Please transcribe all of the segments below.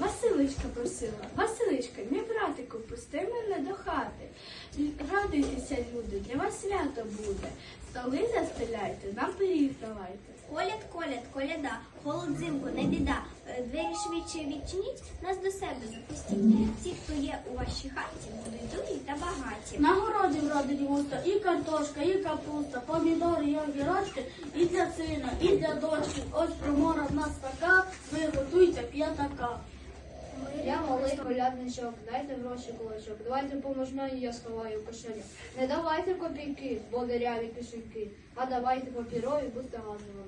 Василичка просила, Василичка, мій братику, пусти мене до хати. Радуйтеся, люди, для вас свято буде. Столи застеляйте, нам пиріг давайте. Коляд, коляд, коляда, холод взимку, не біда. Е, Двері швидше відчиніть, нас до себе запустіть. Всі, хто є у вашій хаті, будуть добрі та багаті. На городі вродить густо і картошка, і капуста, помідори, і огірочки, сина, і для дочки. Ось промора в нас така, ви готуйте п'ятака. Я малий колядничок, дайте гроші кулачок, давайте поможна, і я сховаю в кишеню. Не давайте копійки, бо диряві кишеньки, а давайте папірові, будьте гарними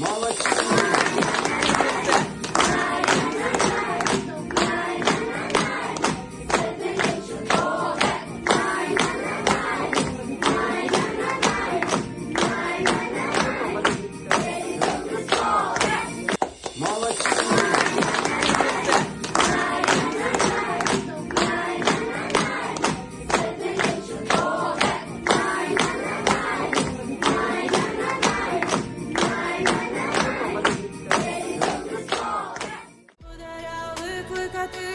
народі. 高く